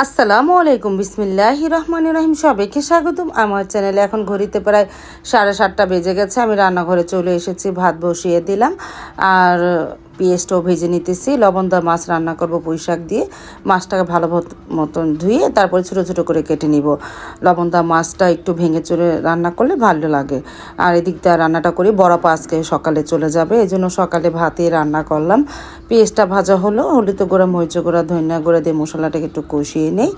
আসসালামু আলাইকুম বিসমিল্লাহ রহমান রহিম। সবাইকে স্বাগতম। আমার চ্যানেলে এখন ঘড়িতে প্রায় সাড়ে সাতটা বেজে গেছে। আমি রান্নাঘরে চলে এসেছি, ভাত বসিয়ে দিলাম। আর পেঁয়াজটাও ভেজে নিতেছি, লবণ লবণদা মাছ রান্না করব পুঁই শাক দিয়ে। মাছটাকে ভালো মত- মতন ধুয়ে তারপরে ছোটো ছোটো করে কেটে নিব। লবণদা মাছটা একটু ভেঙে চলে রান্না করলে ভালো লাগে। আর এদিক দিয়ে রান্নাটা করি বড়পা আজকে সকালে চলে যাবে এই জন্য সকালে ভাতে রান্না করলাম। পেস্টটা ভাজা হলো, হলুদ গুঁড়া মরিচ গুঁড়া, ধনিয়া গুঁড়া দিয়ে মশলাটাকে একটু কষিয়ে নেই।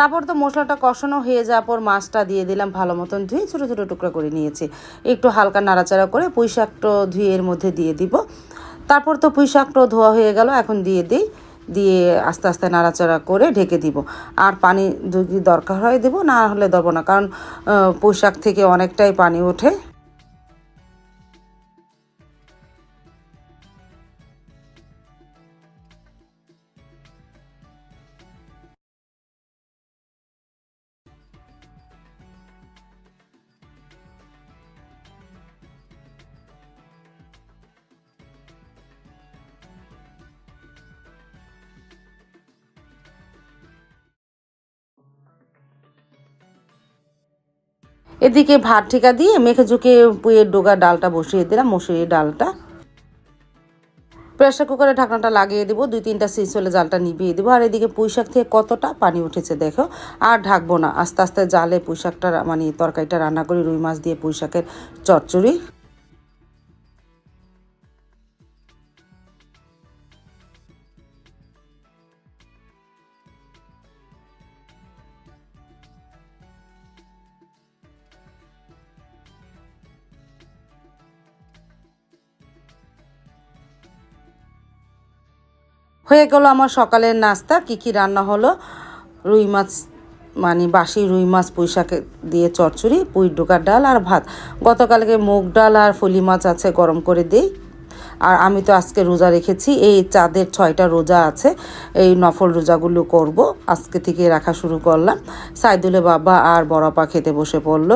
তারপর তো মশলাটা কষানো হয়ে যাওয়ার পর মাছটা দিয়ে দিলাম, ভালো মতন ধুয়ে ছোটো ছোটো টুকরা করে নিয়েছি। একটু হালকা নাড়াচাড়া করে পুঁই শাকটা ধুয়ে এর মধ্যে দিয়ে দিব। তারপর তো পুঁই শাকটাও ধোয়া হয়ে গেল, এখন দিয়ে দিই। দিয়ে আস্তে আস্তে নাড়াচাড়া করে ঢেকে দিব। আর পানি যদি দরকার হয় দেবো, না হলে দেবো না। কারণ পোশাক থেকে অনেকটাই পানি ওঠে। এদিকে ভাত ঠিকা দিয়ে মেখে ঝুঁকে পুয়ের ডোগা ডালটা বসিয়ে দিলাম, মসুরির ডালটা। প্রেশার কুকারে ঢাকনাটা লাগিয়ে দেবো, দুই তিনটা সিজ হলে জালটা নিভিয়ে দেবো। আর এদিকে পুঁইশাক থেকে কতটা পানি উঠেছে দেখো, আর ঢাকবো না। আস্তে আস্তে জালে পুঁই শাকটা মানে তরকারিটা রান্না করি, রুই মাছ দিয়ে পুঁই শাকের চচ্চড়ি। হয়ে গেল আমার সকালের নাস্তা, কি কি রান্না হলো? রুই মাছ মানে বাসি রুই মাছ পুঁই শাকে দিয়ে চচ্চড়ি, পুঁই ডোকার ডাল আর ভাত। গতকালকে মুগ ডাল আর ফলি মাছ আছে, গরম করে দিই। আর আমি তো আজকে রোজা রেখেছি, এই চাঁদের ছয়টা রোজা আছে, এই নফল রোজাগুলো করব। আজকে থেকে রাখা শুরু করলাম। সাইদুলে বাবা আর বড়পা খেতে বসে পড়ল।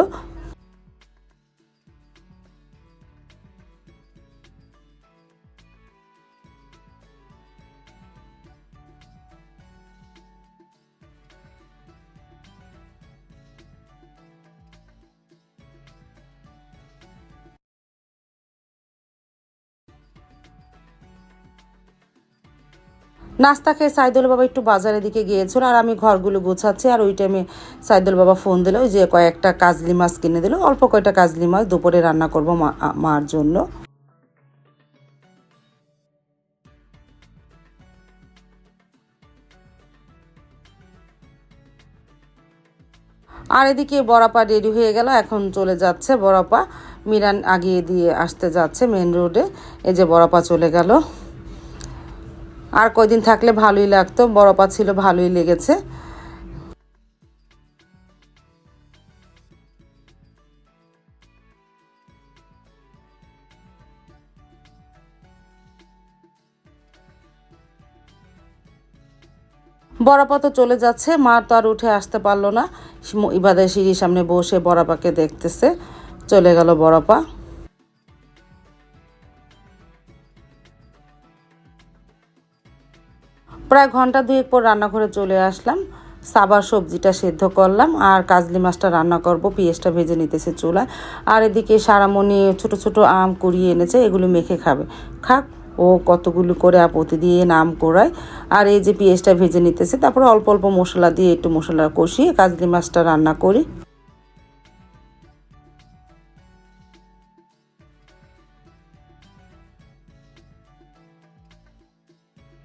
নাস্তা খেয়ে সাইদুল বাবা একটু বাজারের দিকে গিয়েছিল আর আমি ঘরগুলো গোছাচ্ছি। আর ওই টাইমে সাইদুল বাবা ফোন দিল যে কয়েকটা কাজলি মাছ কিনে দিল, অল্প কয়টা কাজলি মাছ দুপুরে রান্না করব মার জন্য। আর এদিকে বড়াপা রেডি হয়ে গেল, এখন চলে যাচ্ছে বড়াপা। মিরান আগিয়ে দিয়ে আসতে যাচ্ছে মেন রোডে এই যে বড়াপা চলে গেল। আর কয়দিন থাকলে ভালোই লাগতো পা ছিল, ভালোই লেগেছে। বড়পা তো চলে যাচ্ছে, মা তো আর উঠে আসতে পারল না। ইবাদের সিঁড়ির সামনে বসে বড়পাকে দেখতেছে, চলে গেল বড়পা প্রায় ঘণ্টা দুয়েক পর রান্নাঘরে চলে আসলাম। সাবার সবজিটা সেদ্ধ করলাম আর কাজলি মাছটা রান্না করব, পেঁয়াজটা ভেজে নিতেছে চুলায়। আর এদিকে সারামণি ছোট ছোট আম কুড়িয়ে এনেছে, এগুলো মেখে খাবে। খাক, ও কতগুলো করে আপতি দিয়ে নাম করায় আর এই যে পেঁয়াজটা ভেজে নিতেছে, তারপরে অল্প অল্প মশলা দিয়ে একটু মশলা কষিয়ে কাজলি মাছটা রান্না করি।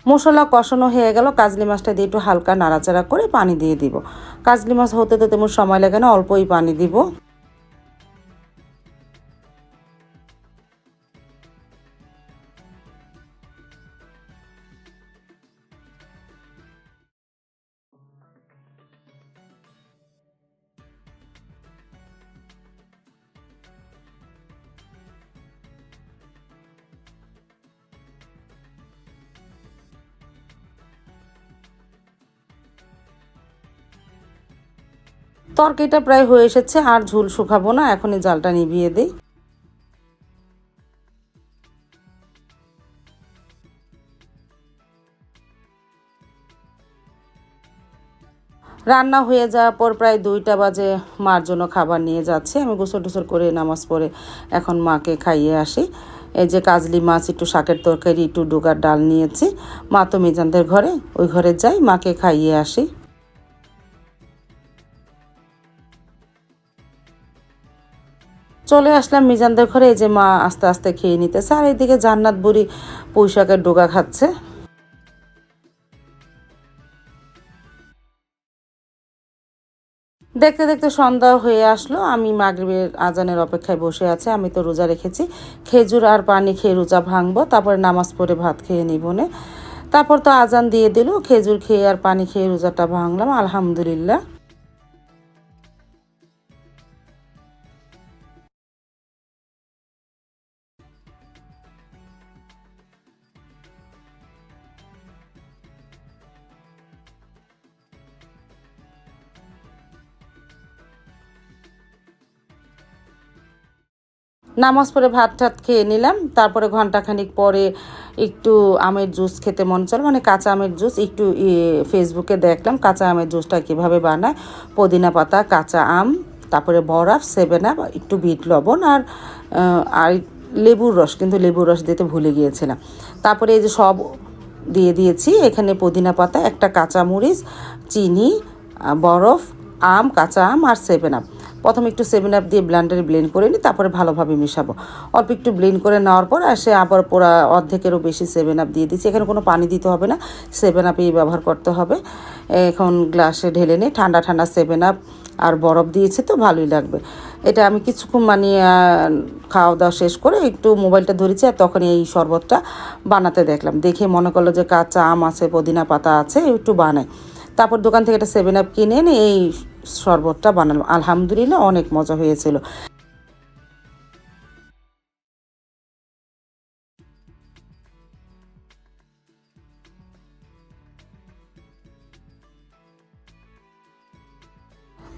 মশলা কষানো হয়ে গেল। কাজলি মাছটা দিয়ে একটু হালকা নাড়াচাড়া করে পানি দিয়ে দিব। কাজলি মাছ হতে তো তেমন সময় লাগে না, অল্পই পানি দিব। তরকারিটা প্রায় হয়ে এসেছে, আর ঝুল শুকাবো না, এখনই জালটা নিভিয়ে দিই। রান্না হয়ে যাওয়ার পর প্রায় দুইটা বাজে, মার জন্য খাবার নিয়ে যাচ্ছে। আমি গোসল টোসল করে নামাজ পড়ে এখন মাকে খাইয়ে আসি। এই যে কাজলি মাছ, একটু শাকের তরকারি, একটু ডোগার ডাল নিয়েছি। মা তো মিজানদের ঘরে, ওই ঘরে যাই, মাকে খাইয়ে আসি। চলে আসলাম মিজানদের ঘরে। এই যে মা আস্তে আস্তে খেয়ে নিতেছে। আর এইদিকে জান্নাত বুড়ি পুঁই শাকের ডোগা খাচ্ছে। দেখতে দেখতে সন্ধ্যা হয়ে আসলো। আমি মাগরিবের আজানের অপেক্ষায় বসে আছে। আমি তো রোজা রেখেছি। খেজুর আর পানি খেয়ে রোজা ভাঙবো। তারপরে নামাজ পড়ে ভাত খেয়ে নিব নে। তারপর তো আজান দিয়ে দিল। খেজুর খেয়ে আর পানি খেয়ে রোজাটা ভাঙলাম। আলহামদুলিল্লাহ। নামাজ পড়ে ভাত ঠাত খেয়ে নিলাম। তারপরে ঘন্টাখানিক পরে একটু আমের জুস খেতে মন চল মানে কাঁচা আমের জুস একটু ফেসবুকে দেখলাম কাঁচা আমের জুসটা কীভাবে বানায়। পুদিনা পাতা, কাঁচা আম, তারপরে বরফ সেভেন আপ একটু বিট লবণ আর আর লেবুর রস, কিন্তু লেবুর রস দিতে ভুলে গিয়েছিলাম। তারপরে এই যে সব দিয়ে দিয়েছি, এখানে পুদিনা পাতা, একটা কাঁচা মরিচ চিনি বরফ, আম, কাঁচা আম আর সেভেন আপ প্রথমে একটু সেভেন আপ দিয়ে ব্লান্ডারে ব্লেন্ড করে নিই তারপরে ভালোভাবে মিশাবো। অল্প একটু ব্লেন্ড করে নেওয়ার পর সে আবার পুরা অর্ধেকেরও বেশি সেভেন আপ দিয়ে দিচ্ছি। এখানে কোনো পানি দিতে হবে না সেভেন আপেই ব্যবহার করতে হবে। এখন গ্লাসে ঢেলে নিই ঠান্ডা ঠান্ডা সেভেন আপ আর বরফ দিয়েছে তো, ভালোই লাগবে। এটা আমি কিছুক্ষণ মানে খাওয়া দাওয়া শেষ করে একটু মোবাইলটা ধরেছি আর তখন এই শরবতটা বানাতে দেখলাম। দেখে মনে করল যে কাঁচা আম আছে, পুদিনা পাতা আছে, একটু বানাই। তারপর দোকান থেকে একটা সেভেন আপ কিনে এনে এই শরবতটা বানালাম। আলহামদুলিল্লাহ অনেক মজা হয়েছিল।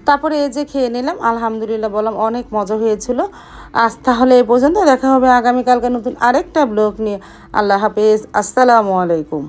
তারপরে এই যে খেয়ে নিলাম, আলহামদুলিল্লাহ বললাম অনেক মজা হয়েছিল। আজ তাহলে এ পর্যন্ত দেখা হবে আগামীকালকে নতুন আরেকটা ব্লগ নিয়ে। আল্লাহ হাফেজ, আসসালামু আলাইকুম।